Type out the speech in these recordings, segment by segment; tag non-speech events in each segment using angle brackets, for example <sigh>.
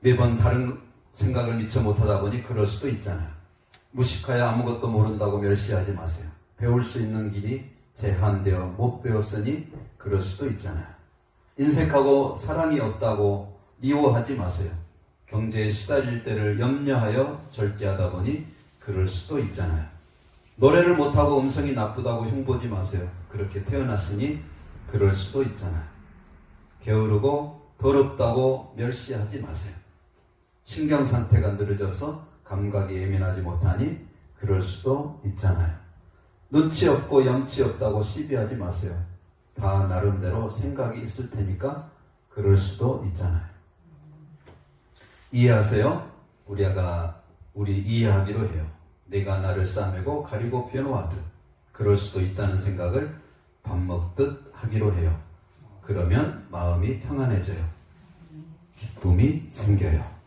매번 다른 생각을 미처 못하다 보니 그럴 수도 있잖아요. 무식하여 아무것도 모른다고 멸시하지 마세요. 배울 수 있는 길이 제한되어 못 배웠으니 그럴 수도 있잖아요. 인색하고 사랑이 없다고 미워하지 마세요. 경제에 시달릴 때를 염려하여 절제하다 보니 그럴 수도 있잖아요. 노래를 못하고 음성이 나쁘다고 흉보지 마세요. 그렇게 태어났으니 그럴 수도 있잖아요. 게으르고 더럽다고 멸시하지 마세요. 신경 상태가 느려져서 감각이 예민하지 못하니 그럴 수도 있잖아요. 눈치 없고 염치 없다고 시비하지 마세요. 다 나름대로 생각이 있을 테니까 그럴 수도 있잖아요. 이해하세요? 우리가 우리 이해하기로 해요. 내가 나를 싸매고 가리고 펴놓아듯 그럴 수도 있다는 생각을 밥 먹듯 하기로 해요. 그러면 마음이 평안해져요. 기쁨이 생겨요.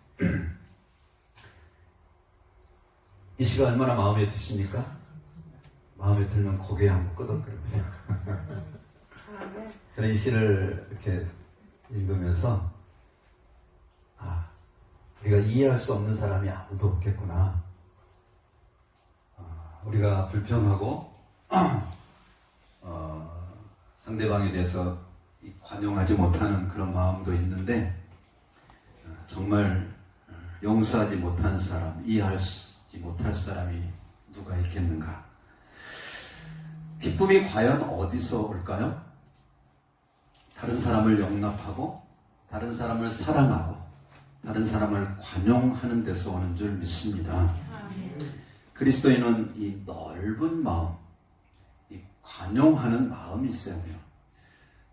이 시가 얼마나 마음에 드십니까? 마음에 들면 고개 한번 끄덕거려보세요. 저는 이 시를 이렇게 읽으면서 아, 우리가 이해할 수 없는 사람이 아무도 없겠구나. 아, 우리가 불평하고 <clears throat> 어, 상대방에 대해서 이 관용하지 못하는 그런 마음도 있는데 어, 정말 어, 용서하지 못한 사람, 이해하 지 못할 사람이 누가 있겠는가? 기쁨이 과연 어디서 올까요? 다른 사람을 용납하고 다른 사람을 사랑하고 다른 사람을 관용하는 데서 오는 줄 믿습니다. 그리스도인은 이 넓은 마음, 이 관용하는 마음이 있어요.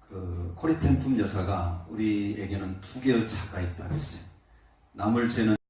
그 코리템품 여사가 우리에게는 두 개의 차가 있다고 했어요. 남을 죄는